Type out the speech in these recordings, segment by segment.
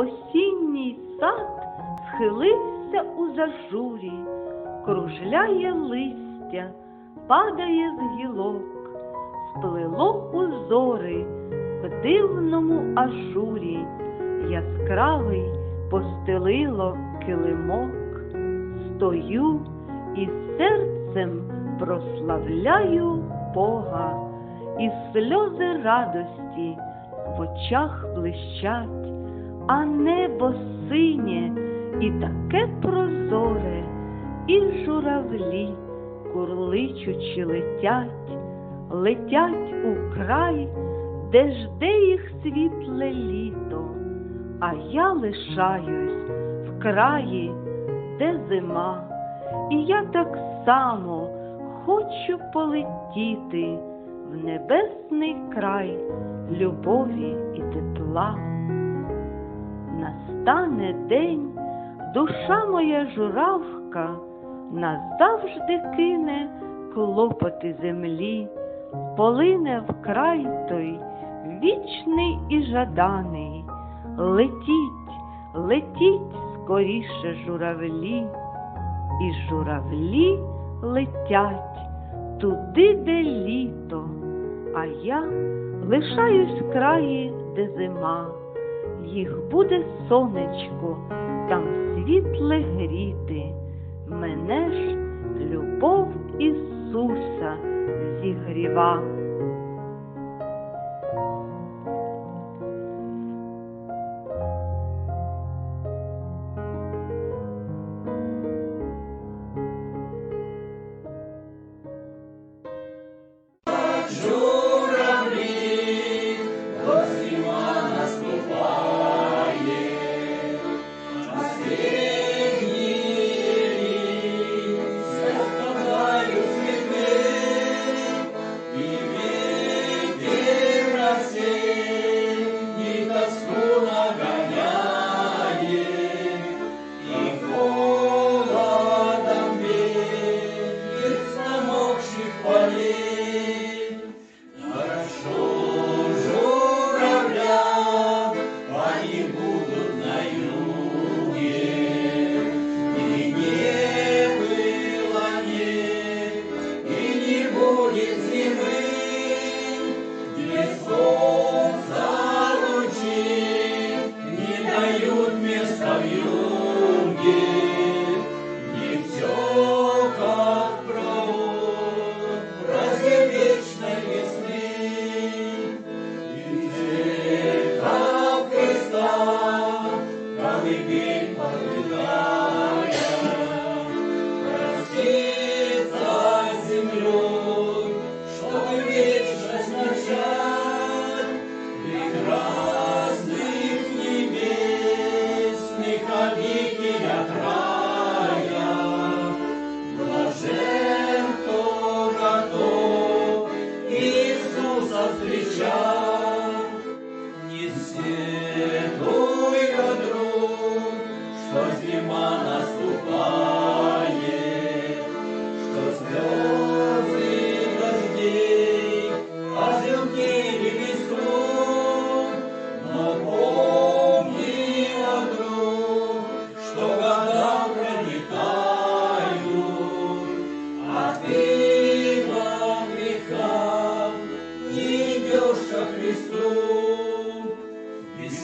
осінній сад схилився у зажурі, кружляє листя, падає з гілок, сплело узори в дивному ажурі, яскравий постелило килимок. Стою і серцем прославляю Бога, і сльози радості в очах блищать, а небо синє і таке прозоре, і журавлі, курличучи летять, летять у край, де жде їх світле літо, а я лишаюсь в краї, де зима, і я так само хочу полетіти в небесний край любові і тепла. Настане день, душа моя журавка назавжди кине клопоти землі, полине в край той вічний і жаданий. Летіть, летіть скоріше журавлі, і журавлі летять туди, де літо, а я лишаюсь в краї, де зима. Їх буде сонечко, там світле гріти, мене ж любов Ісуса зігріва.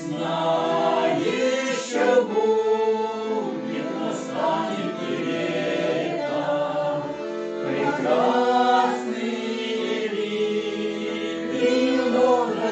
знаєш, що буде на стані літа, прекрасний рік, на